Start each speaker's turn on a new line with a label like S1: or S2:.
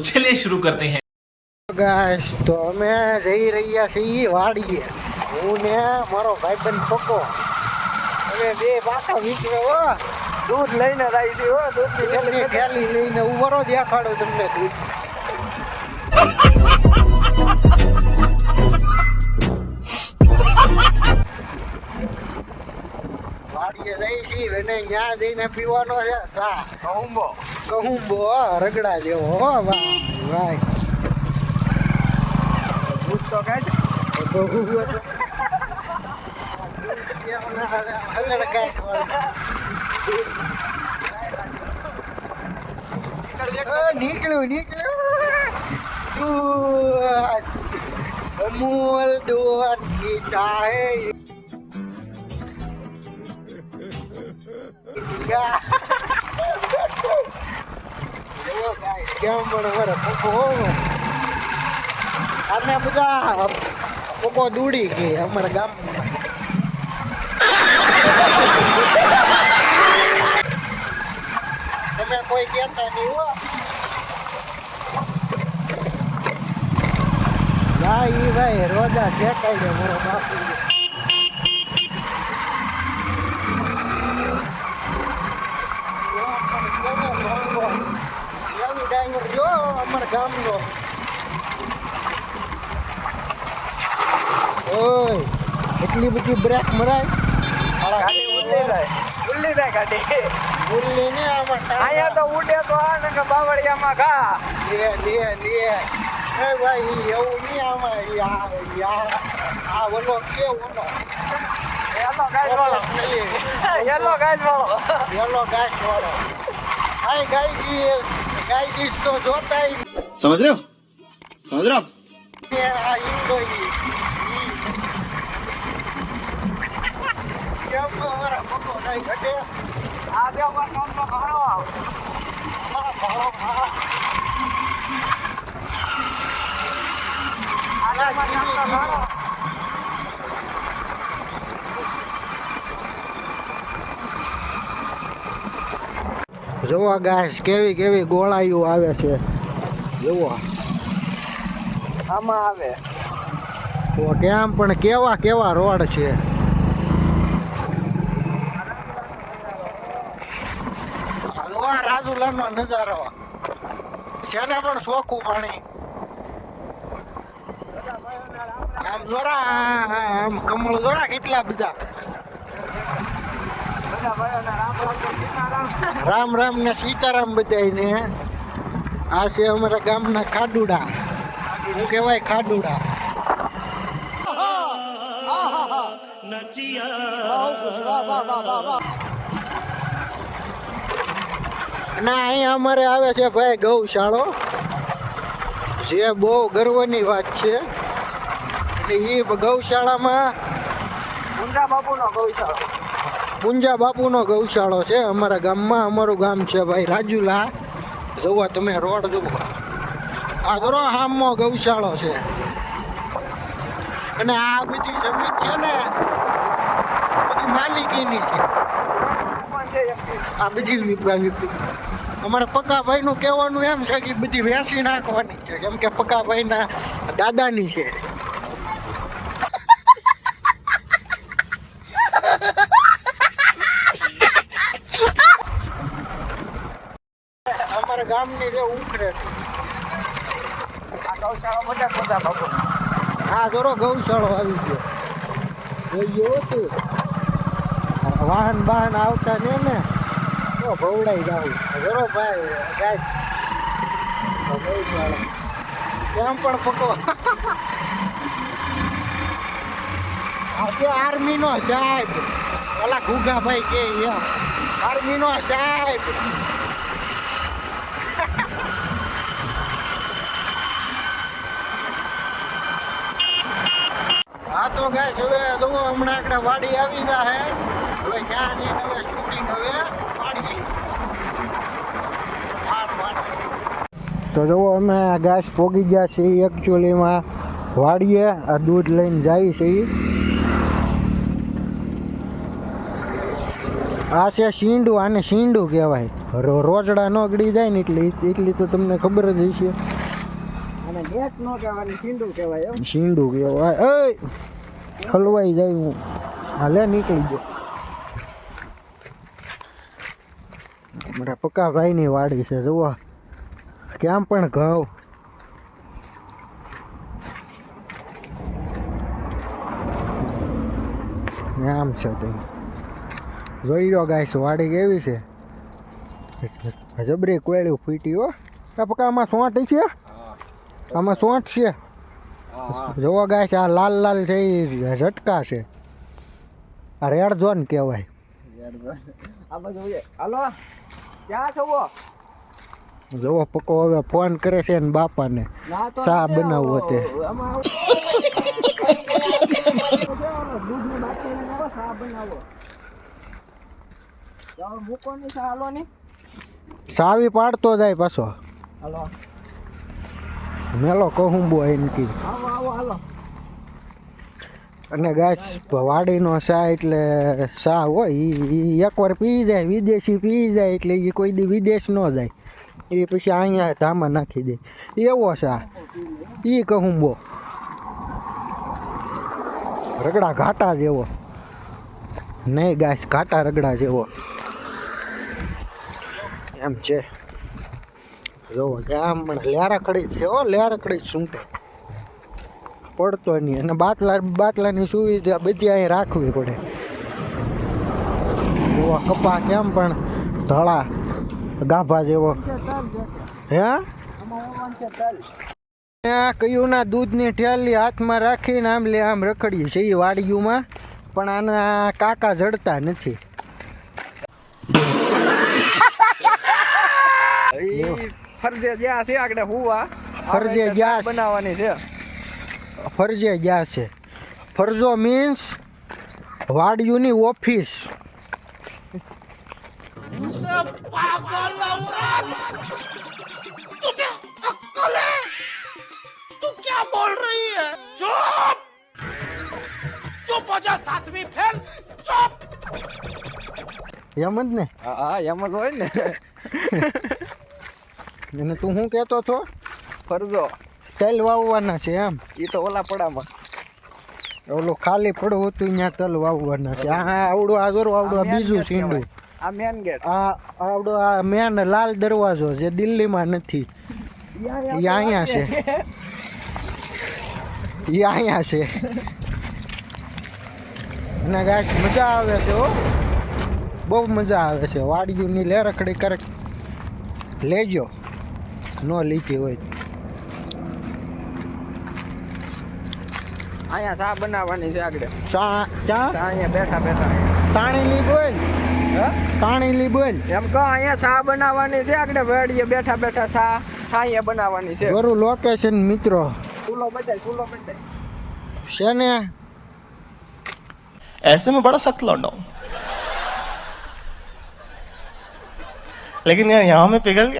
S1: चलिए शुरू करते हैं
S2: ગાઈસ તો અમે જઈ રહ્યા છીએ વાડીએ હું ને મારો ભાઈબંધ પકો અમે બે પાછા વીકવે હો
S3: દૂધ લઈને જાય છે હો દૂધની
S2: દૂધની થેલી લઈને ઉભરો દેખાડો તમને દૂધ અને ત્યાં જઈને પીવાનો છે. સા.
S3: કહુંબો.
S2: કહુંબો રગડા જેવો હો ભાઈ ભાઈ
S3: ભૂત તો કાઢ
S2: બહુ નીકળ્યું નીકળ્યું. અમૂલ દોટ ગીતા કેમ પણ વરે હો. અમે બધા પપ્પો દૂડી ગઈ અમારા ગામમાં તમે કોઈ કહેતા નહીં હો ભાઈ રોજા ઠેકાઈ દે મારો બાપુ એવી ડાંગર જો અમારા ગામનો. ઓય એટલી બધી બ્રેક મરાય?
S3: ગાડી ઉડી જાય. ઉડી જાય ગાડી.
S2: બોલી ને આમાં.
S3: અહીંયા તો ઉડે તો આ ને કે બાવળિયામાં ઘા.
S2: લે લે લે. એ ભાઈ એવું નહીં આમાં યા ઈ આ ઓલો કે ઓલો?
S3: યલો ગાય વાળો. યલો ગાય વાળો.
S2: યલો ગાય વાળો. હાય ગાય ગીત તો જોતા સમજ રહ્યો? સમજ રહ્યો? આજે અમારા
S3: નામનો ઘણો
S2: અમારા જોવા ગાય કેવી કેવી ગોળાઈઓ આવે છે. જોવો
S3: આમાં આવે.
S2: તો કેમ પણ કેવા કેવા રોડ છે. રાજુલાનો નજારો. છે ને પણ સોખું પાણી. આમ જોરા આમ, કમળ જોરા કેટલા બધા.
S3: રામ રામ ને સીતારામ
S2: રામ રામ ને સીતારામ બધાને આ છે અમારા ગામના ખાડુડા. શું કહેવાય ખાડુડા? અને અહીંયા અમારે આવે છે ભાઈ ગૌશાળો. જે બહુ ગર્વની વાત છે. એ ગૌશાળામાં
S3: ઊંડા બાપુનો ગૌશાળો.
S2: પુંજા બાપુનો ગૌશાળો છે. અમારા ગામમાં અમારું ગામ છે ભાઈ રાજુલા. જોવા તમે રોડ જુઓ. આ જરો હામો ગૌશાળો છે. અને આ બધી જમીન છે ને, બધી માલિકીની છે. આ બધી અમારા પક્કાભાઈનું કહેવાનું એમ છે કે બધી વેચી નાખવાની છે. કેમ કે પક્કાભાઈના દાદાની છે. ગામની જે ઉખરે.
S3: આ ગૌશાળો બધા બધા બાપુ
S2: હા જોરો ગૌશાળો આવી ગયો. જોઈએ હતું વાહન વાહન આવતા ને ને તો ભવડાઈ જાવ જોરો ભાઈ ગાય ગૌશાળા. કેમ પણ પકો આ છે આર્મીનો સાહેબ. ઓલા ઘુઘાભાઈ કે એમ આર્મીનો સાહેબ હા તો ગાઈસ હવે જુઓ હમણાં આપણે વાડી આવી જાહે હવે ત્યાં જઈને હવે શૂટિંગ હવે હાર. તો જુઓ અમે ગાસ પોગી ગયા છીએ એકચ્યુઅલીમાં વાડીએ આ દૂધ લઈને જાય છે ઈ. આ છે શીંડું આને શીંડું કહેવાય. રો- રોજડા ન ગળી જાય ને એટલી એટલી તો તમને ખબર જ હશે.
S3: સીંડું કહેવાય
S2: શીંડું કહેવાય. એ! હલવાઈ જાય હું. હાલે નીકળી ગયો. મારા પક્કા ભાઈની વાડી છે જુઓ. કેમ પણ ઘઉં. આમ છે તે. જોઈ લો ગાઈસ વાડી કેવી છે? જબરી કોયડું ફૂટી હો. આ પક્કા આમાં સોંટ છે? આમાં સોંટ છે? જોવો ગાય છે આ લાલ લાલ છે એ ઝટકા છે. આ રેડ ઝોન કહેવાય. જોવો પકો હવે ફોન કરે છે ને બાપાને.
S3: સા
S2: ચા બનાવવો તે. સાવી પાડતો જાય પાછો.
S3: હાલો.
S2: મેલો કહું બો એનકી અને ગાય વાડીનો ચા એટલે ચા હોય એ એકવાર પી જાય વિદેશી પી જાય એટલે એ કોઈ દી વિદેશ ન જાય. એ પછી અહીંયા ધામા નાખી દે. એવો ચા એ કહું બો. રગડા ઘાટા જેવો. નહીં ગાય ઘાટા રગડા જેવો. એમ છે. જોવો કે આમ પણ લેરાકડી જ છે, હો લેરાકડી જ સૂંટે પડતો નહીં, અને બાટલા, બાટલાની સુવિધા બધી અહીં રાખવી પડે. જોવા કપા કેમ પણ ધળા, ગાભા જેવો. હે? કયુંના દૂધની ઠેલી હાથમાં રાખીને આમ લે, આમ રખડીએ છે એ વાડીયુંમાં પણ આના કાકા જડતા નથી.
S3: ફરજે ગયા છે આગળ હુવા.
S2: ફરજે ગયા
S3: બનાવવાની છે.
S2: ફરજે ગયા છે. ફરજો મીન્સ વાડિયુની ઓફિસ એમ જ ને.
S3: હા એમ જ હોય ને.
S2: અને તું શું કહેતો છો
S3: ફરજો.
S2: તેલ વાવવાના છે એમ?
S3: એ તો ઓલા પડામાં.
S2: ઓલું ખાલી પડવું હતું ત્યાં તલ વાવવાના છે. આ આવડું આ જોરો આવડું આ બીજું સીંડું.
S3: આ મેન ગેટ
S2: આ આવડો આ મેન લાલ દરવાજો જે દિલ્હીમાં નથી. ઈ અહીંયા છે. ઈ અહીંયા છે. અને ગાય મજા આવે છે હો. બહુ મજા આવે છે. વાડીઓની લેરખડી કરે લેજો. ન લીધી હોય તો.
S3: અહીંયા ચા બનાવવાની છે આગળ
S2: ચા ચા
S3: ચા અહીંયા બેઠા બેઠા
S2: તાણીલી બોલ
S3: હા
S2: તાણીલી બોલ
S3: એમ કહો અહીંયા ચા બનાવવાની છે આગળ વેડીએ બેઠા બેઠા ચા ચા અહીંયા બનાવવાની છે
S2: ગરુ લોકેશન મિત્રો
S3: ચૂલો બધાય ચૂલો બધાય
S2: છે ને
S1: ऐसे में बड़ा सख्त लौंडा हूं लेकिन यार यहाँ में पिघल गया